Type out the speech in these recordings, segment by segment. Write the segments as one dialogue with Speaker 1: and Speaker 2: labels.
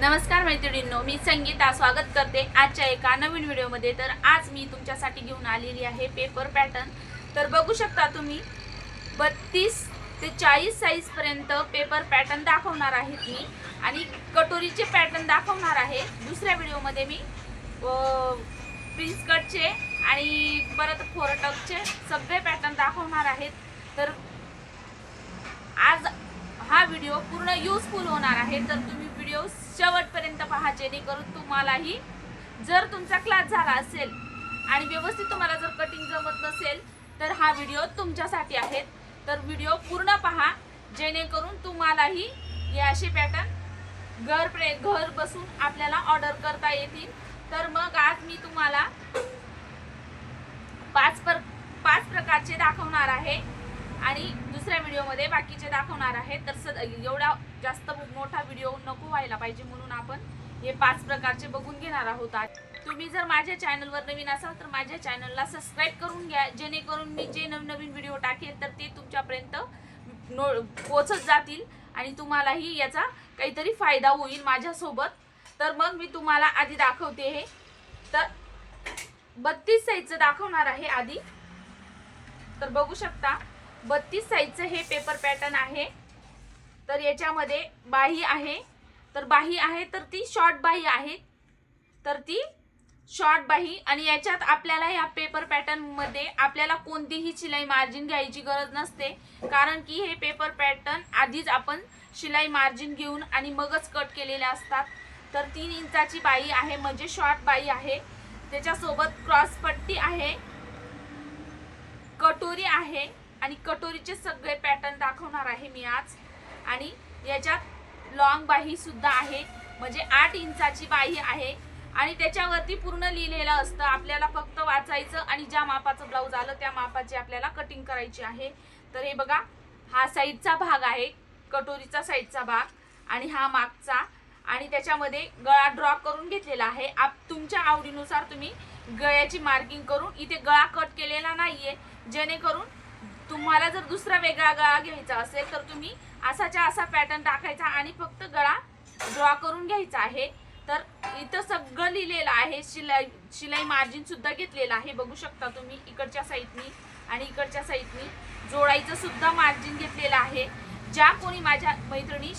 Speaker 1: नमस्कार मैत्रिणींनो मी संगीता स्वागत करते आजच्या एका नवीन व्हिडिओमध्ये. तर आज मी तुमच्यासाठी घेऊन आलेली आहे पेपर पॅटर्न तर बघू शकता तुम्ही बत्तीस ते चाळीस साईजपर्यंत पेपर पॅटर्न दाखवणार आहेत मी. आणि कटोरीचे पॅटर्न दाखवणार आहे. दुसऱ्या व्हिडिओमध्ये मी प्रिन्स कटचे आणि परत फोरटकचे सगळे पॅटर्न दाखवणार आहेत. तर आज हा व्हिडिओ पूर्ण यूजफुल होणार आहे. तर तुम्ही व्हिडिओ शेवटपर्यंत पहा जेणेकरून तुम्हालाही जर तुमचा क्लास झाला असेल आणि व्यवस्थित तुम्हाला जर कटिंग जमत नसेल तर हा व्हिडिओ तुमच्यासाठी आहे. तर व्हिडिओ पूर्ण पहा जेणेकरून तुम्हालाही हे असे पॅटर्न घर प्रे घर बसून आपल्याला ऑर्डर करता येतील. तर मग आज मी तुम्हाला पाच पर पाच प्रकारचे दाखवणार आहे. आणि दुसऱ्या व्हिडिओमध्ये बाकीचे दाखवणार आहे तर स एवढा जास्त मोठा व्हिडिओ नको व्हायला पाहिजे म्हणून आपण हे पाच प्रकारचे बघून घेणार आहोत तुम्ही जर माझ्या चॅनलवर नवीन असाल तर माझ्या चॅनलला सबस्क्राईब करून घ्या. जेणेकरून मी जे नवनवीन व्हिडिओ टाकेल तर ते तुमच्यापर्यंत नो पोचत जातील आणि तुम्हालाही याचा काहीतरी फायदा होईल माझ्यासोबत. तर मग मी तुम्हाला आधी दाखवते हे. तर बत्तीस साईजचं दाखवणार आहे आधी. तर बघू शकता. बत्तीस साईजचं हे पेपर पॅटर्न आहे. तर याच्यामध्ये बाही आहे. तर बाही आहे तर ती शॉर्ट बाही आहे. तर ती शॉर्ट बाही. आणि याच्यात आपल्याला या पेपर पॅटर्नमध्ये आपल्याला कोणतीही शिलाई मार्जिन घ्यायची गरज नसते. कारण की हे पेपर पॅटर्न आधीच आपण शिलाई मार्जिन घेऊन आणि मगच कट केलेले असतात. तर तीन इंचाची बाई आहे म्हणजे शॉर्ट बाई आहे. त्याच्यासोबत क्रॉसपट्टी आहे. कटोरी आहे. आणि कटोरीचे सगळे पॅटर्न दाखवणार आहे मी आज. आणि याच्यात लॉंग बाही सुद्धा आहे. म्हणजे आठ इंचाची बाही आहे. आणि त्याच्यावरती पूर्ण लिहिलेलं असतं. आपल्याला फक्त वाचायचं आणि ज्या मापाचं ब्लाऊज आलं त्या मापाची आपल्याला कटिंग करायची आहे. तर हे बघा हा साईडचा भाग आहे. कटोरीचा साईडचा भाग. आणि हा मागचा. आणि त्याच्यामध्ये गळा ड्रॉ करून घेतलेला आहे. आप तुमच्या आवडीनुसार तुम्ही गळ्याची मार्किंग करून इथे गळा कट केलेला नाही आहे जेणेकरून तुम्हाला जर दुसरा वेगळा गळा घ्यायचा असेल तर तुम्ही असाच्या असा पॅटर्न टाकायचा आणि फक्त गळा ड्रॉ करून घ्यायचा आहे. तर इथं सगळं लिहिलेलं आहे. शिलाई शिलाई मार्जिन सुद्धा घेतलेलं आहे. बघू शकता तुम्ही इकडच्या साईडनी आणि इकडच्या साईडनी जोडायचं सुद्धा मार्जिन घेतलेलं आहे. ज्या कोणी माझ्या मैत्रिणी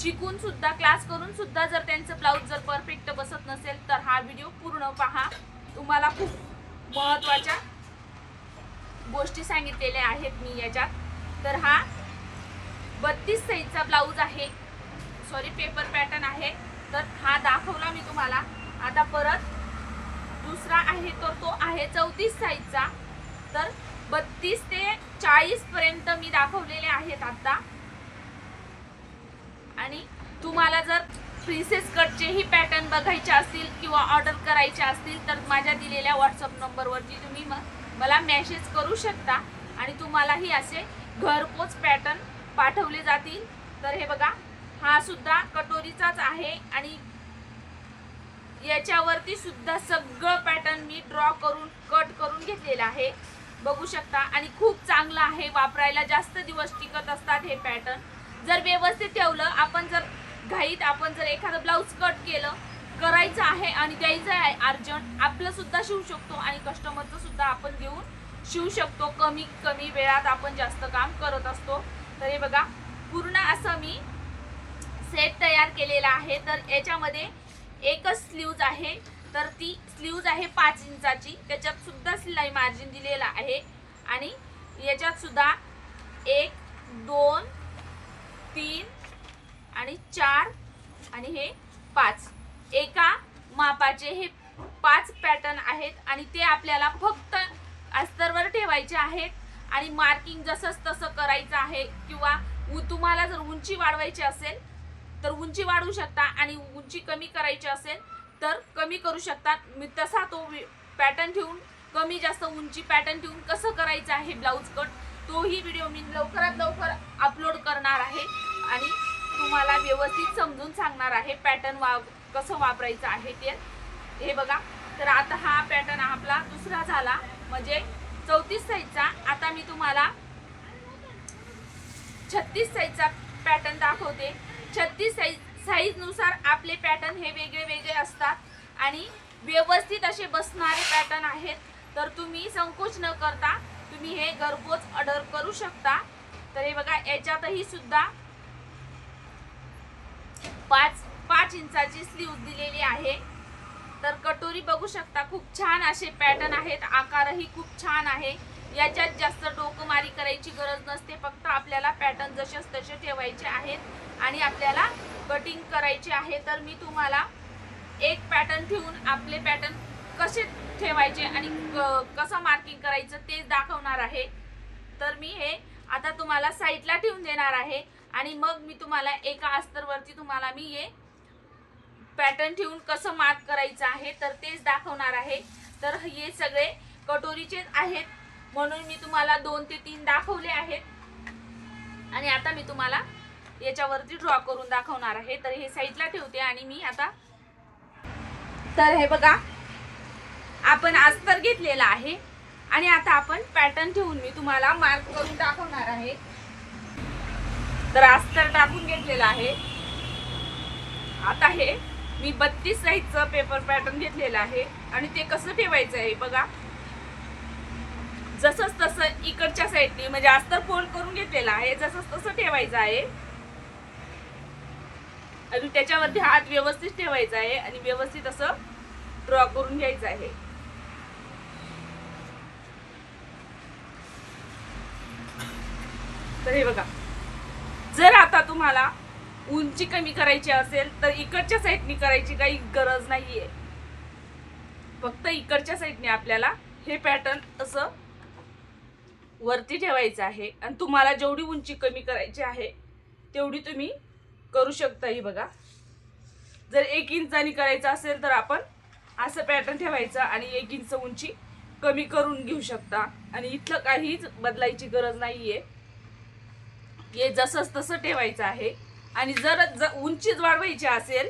Speaker 1: शिकून सुद्धा क्लास करून सुद्धा जर त्यांचं ब्लाऊज जर परफेक्ट बसत नसेल तर हा व्हिडिओ पूर्ण पहा. तुम्हाला खूप महत्त्वाच्या गोष्टी सांगितलेल्या आहेत मी याच्यात. तर हा बत्तीस साईजचा ब्लाऊज आहे. सॉरी पेपर पॅटर्न आहे. तर हा दाखवला मी तुम्हाला. आता परत दुसरा आहे तर तो आहे चौतीस साईजचा. तर बत्तीस ते चाळीसपर्यंत मी दाखवलेले आहेत आत्ता आणि तुम्हाला जर प्रिन्सेस कटचेही पॅटर्न बघायचे असतील किंवा ऑर्डर करायचे असतील तर माझ्या दिलेल्या व्हॉट्सअप नंबरवरती तुम्ही मग मला मेसेज करू शकता? आणि तुम्हालाही असे घरपोच पॅटर्न पाठवले जातील. तर हे बघा हा सुद्धा कटोरीचाच आहे आणि याच्यावरती सुद्धा सगळं पॅटर्न मी ड्रॉ करून कट करून घेतलेलं आहे. बघू शकता. आणि खूप चांगलं आहे. वापरायला जास्त दिवस टिकत असतात हे पॅटर्न जर व्यवस्थित ठेवलं आपण जर घाईत आपण जर एखादं ब्लाऊज कट केलं करायचं आहे आणि द्यायचं आहे अर्जंट आपलं सुद्धा शिवू शकतो आणि कस्टमरचं सुद्धा आपण घेऊन शिवू शकतो. कमी कमी वेळात आपण जास्त काम करत असतो. तर हे बघा पूर्ण असं मी सेट तयार केलेला आहे. तर याच्यामध्ये एकच स्लीव्ज आहे. तर ती स्लीव्ज आहे पाच इंचाची. त्याच्यात सुद्धा सिलाई मार्जिन दिलेला आहे. आणि याच्यात सुद्धा एक दोन तीन आणि चार आणि हे पाच. एका मापाचे हे पाच पॅटर्न आहेत आणि ते आपल्याला फक्त अस्तरवर ठेवायचे आहेत. आणि मार्किंग जसंच तसं करायचं आहे किंवा तुम्हाला जर उंची वाढवायची असेल तर उंची वाढवू शकता आणि उंची कमी करायची असेल तर कमी करू शकता. मी तसा तो पॅटर्न ठेवून कमी जास्त उंची पॅटर्न ठेवून कसं करायचं आहे ब्लाऊज कट तोही व्हिडिओ मी लवकरात लवकर अपलोड करणार आहे. आणि तुम्हाला व्यवस्थित समजून सांगणार आहे पॅटर्न वा कसं वापरायचं आहे ते. हे बघा. तर आता हा पॅटर्न आपला दुसरा झाला. म्हणजे चौतीस साईजचा. आता मी तुम्हाला छत्तीस साईजचा पॅटर्न दाखवते. छत्तीस साईज साईजनुसार आपले पॅटर्न हे वेगळे वेगळे असतात. आणि व्यवस्थित असे बसणारे पॅटर्न आहेत. तर तुम्ही संकोच न करता तुम्ही हे घरपोच ऑर्डर करू शकता. तर हे बघा याच्यातही सुद्धा पाच पाच इंचाची स्लीव दिलेली आहे. तर कटोरी बघू शकता खूप छान असे पॅटर्न आहेत. आकारही खूप छान आहे. याच्यात जास्त डोकमारी करायची गरज नसते. फक्त आपल्याला पॅटर्न जसेच तसे ठेवायचे आहेत आणि आपल्याला कटिंग करायचे आहे. तर मी तुम्हाला एक पॅटर्न ठेवून आपले पॅटर्न कसे ठेवायचे आणि कसं मार्किंग करायचं ते दाखवणार आहे. तर मी हे आता तुम्हाला साईडला ठेवून देणार आहे. आणि मग मी तुम्हाला एका अस्तरवरती तुम्हाला मी हे पॅटर्न ठेवून कसं मार्क करायचं आहे तर तेच दाखवणार आहे. तर हे सगळे कटोरीचेच आहेत. म्हणून मी तुम्हाला दोन ते तीन दाखवले आहेत. आणि आता मी तुम्हाला याच्यावरती ड्रॉ करून दाखवणार आहे. तर हे साईडला ठेवते आणि मी आता तर हे बघा आपण अस्तर घेतलेला आहे. आणि आता आपण पॅटर्न ठेवून मी तुम्हाला मार्क करून दाखवणार आहे. तर अस्तर टाकून घेतलेलं आहे. आता हे मी बत्तीस साईजचं पेपर पॅटर्न घेतलेलं आहे आणि ते कसं ठेवायचं आहे बघा. जसंच तसं इकडच्या साईडनी म्हणजे अस्तर फोल्ड करून घेतलेला आहे जसंच तसं ठेवायचं आहे. आणि त्याच्यावरती हात व्यवस्थित ठेवायचा आहे आणि व्यवस्थित असं ड्रॉ करून घ्यायचं आहे. तर हे बघा. जर आता तुम्हाला उंची कमी करायची असेल तर इकडच्या साईडनी करायची काही गरज नाहीये. फक्त इकडच्या साईडने आपल्याला हे पॅटर्न असं वरती ठेवायचं आहे. आणि तुम्हाला जेवढी उंची कमी करायची आहे तेवढी तुम्ही करू शकता ही बघा. जर एक इंचानी करायचं असेल तर आपण असं पॅटर्न ठेवायचं आणि एक इंच उंची कमी करून घेऊ शकता. आणि इथलं काहीच बदलायची गरज नाहीये. हे जसंच तसं ठेवायचं आहे. आणि जर उंचीच वाढवायची असेल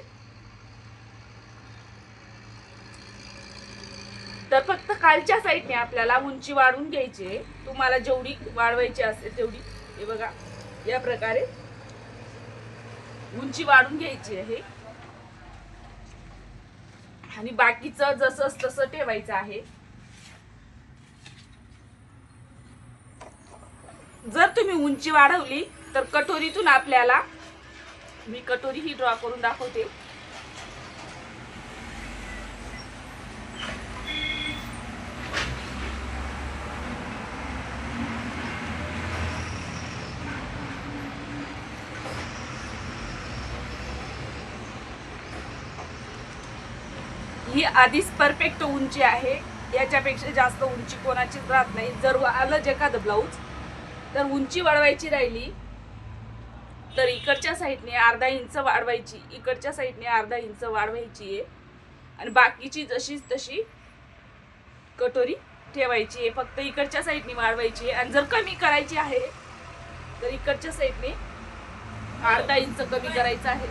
Speaker 1: तर फक्त खालच्या साईडने आपल्याला उंची वाढवून घ्यायची आहे. तुम्हाला जेवढी वाढवायची असेल तेवढी. हे बघा या प्रकारे उंची वाढून घ्यायची आहे. आणि बाकीचं जसंच तसं ठेवायचं आहे. जर तुम्ही उंची वाढवली तर कटोरीतून आपल्याला मी कटोरी ही ड्रॉ करून दाखवते. ही आधीच परफेक्ट उंची आहे. याच्यापेक्षा जास्त उंची कोणाचीच राहत नाही. जर आलं एखादं ब्लाऊज तर उंची वाढवायची राहिली. तर इकडच्या साईडने अर्धा इंच वाढवायची इकडच्या साईडने अर्धा इंच वाढवायची आहे. आणि बाकीची जशीच तशी कटोरी ठेवायची आहे. फक्त इकडच्या साईडने वाढवायची आहे. आणि जर कमी करायची आहे तर इकडच्या साईडने अर्धा इंच कमी करायचं आहे.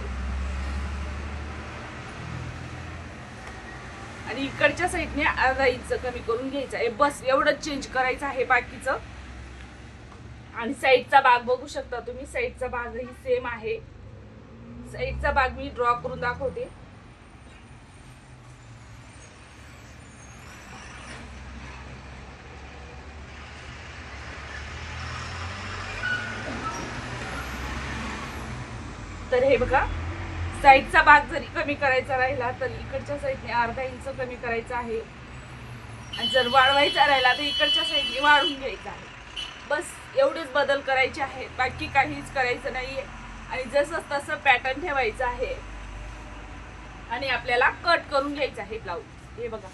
Speaker 1: आणि इकडच्या साईडने अर्धा इंच कमी करून घ्यायचं आहे. बस एवढंच चेंज करायचं आहे बाकीचं. आणि साईडचा भाग बघू शकता तुम्ही. साईडचा भागही सेम आहे. साईडचा भाग मी ड्रॉ करून दाखवते. तर हे बघा साईडचा भाग जरी कमी करायचा राहिला तर इकडच्या साईडने अर्धा इंच कमी करायचा आहे. आणि जर वाढवायचा राहिला तर इकडच्या साईडने वाढून घ्यायचा आहे. बस एवढेच बदल करायचे आहेत बाकी काहीच करायचं नाहीये. आणि जसं तसं पॅटर्न ठेवायचं आहे. आणि आपल्याला कट करून घ्यायचं आहे ब्लाऊज हे बघा.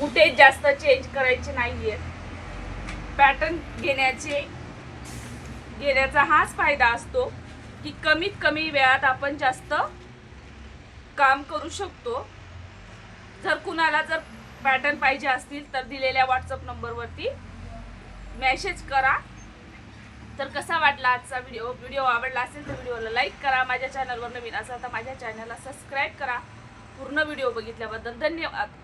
Speaker 1: कुठे जास्त चेंज करायचे नाहीये. पॅटर्न घेण्याचे घेण्याचा हाच फायदा असतो. की कमीत कमी वेळात आपण जास्त काम करू शकतो. जर कुणाला जर पॅटर्न पाहिजे असतील तर दिलेल्या व्हॉट्सअप नंबरवरती मेसेज करा. तर कसा वाटला आजचा व्हिडिओ व्हिडिओ आवडला असेल तर व्हिडिओला लाईक करा. माझ्या चॅनलवर नवीन असाल तर माझ्या चॅनलला सबस्क्राईब करा. पूर्ण व्हिडिओ बघितल्याबद्दल धन्यवाद.